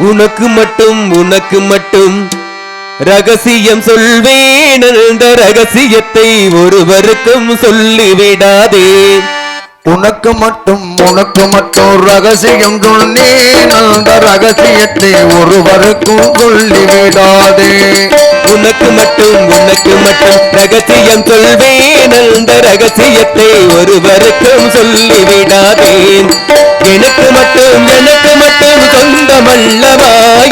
உனக்கு மட்டும் உனக்கு மட்டும் ரகசியம் சொல்வேன். அந்த ரகசியத்தை ஒருவருக்கும் சொல்லிவிடாதே. உனக்கு மட்டும் உனக்கு மட்டும் ரகசியம் சொன்னேன். அந்த ரகசியத்தை ஒருவருக்கும் சொல்லிவிடாதே. உனக்கு மட்டும் உனக்கு மட்டும் ரகசியம் சொல்வேன். ரகசியத்தை ஒருவருக்கும் சொல்லிவிடாதேன். எனக்கு மட்டும் எனக்கு மட்டும் சொந்தமல்லவா?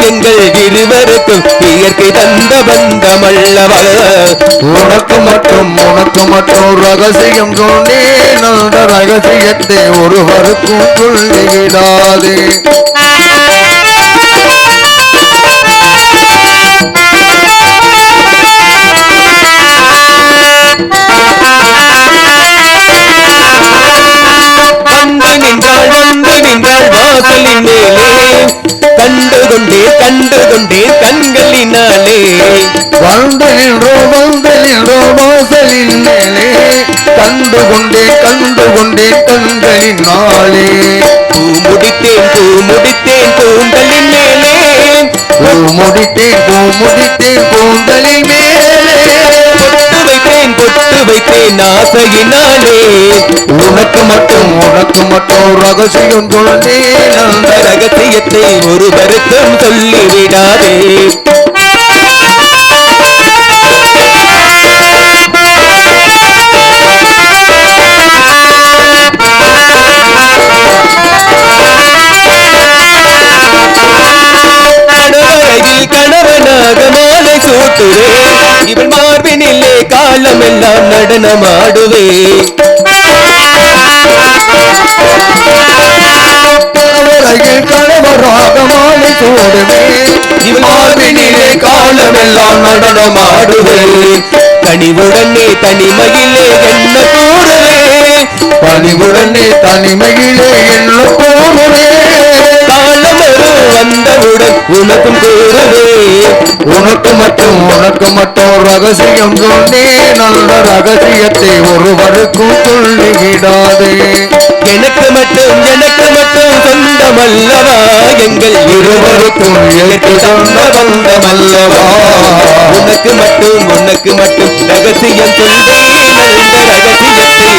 எங்கள் இருவருக்கும் இயற்கை தந்த பந்தமல்லவா உனக்கு மட்டும் உனக்கு மட்டும் ரகசியம் சொன்னேன். அந்த ரகசியத்தை ஒருவருக்கும் சொல்லிவிடாதே கண்டு கண்களினாலே. வந்து நின்றோ வந்து நின்றோ வாசலின் மேலே கண்டு கொண்டே கண்டு கொண்டே கண்களின் நாளே பூ முடித்தேன் பூ முடித்தேன் பூந்தலின் மேலே பூ முடித்தேன் பூ முடித்தேன் கூந்தலின் மேலே பொட்டு வைத்தேன் போட்டு வைத்தேன் ஆசையினாலே உனக்கு மட்டும் உனக்கு மட்டும் ரகசியம் சொன்னேன். அந்த ரகசியத்தை ஒரு வருத்தம் சொல்லிவிடாதே. கணவனாக மாலை சூட்டுவே மார்பினிலே காலமெல்லாம் நடனமாடுவேன் உலகில் கணவராக மாலை சூடுவே மார்பினிலே காலமெல்லாம் நடனமாடுவேன் கனிவுடனே தனிமையிலே என்ன கூறுவேன் பணிவுடனே தனிமையிலே என்ன போடுவே காலம் ஒரு வந்தவுடன் உனக்கும் கூறுவேன் உனக்கு மட்டும் உனக்கு மட்டும் ரகசியம் சொன்னேன் நல்ல ரகசியத்தை ஒருவருக்கும் சொல்லிவிடாதே. எனக்கு மட்டும் எனக்கு மட்டும் சொந்தமல்லவா? எங்கள் இருவருக்கும் எனக்கு சொந்த சொந்தமல்லவா உனக்கு மட்டும் உனக்கு மட்டும் ரகசியம் சொல்வேன் நல்ல ரகசியத்தை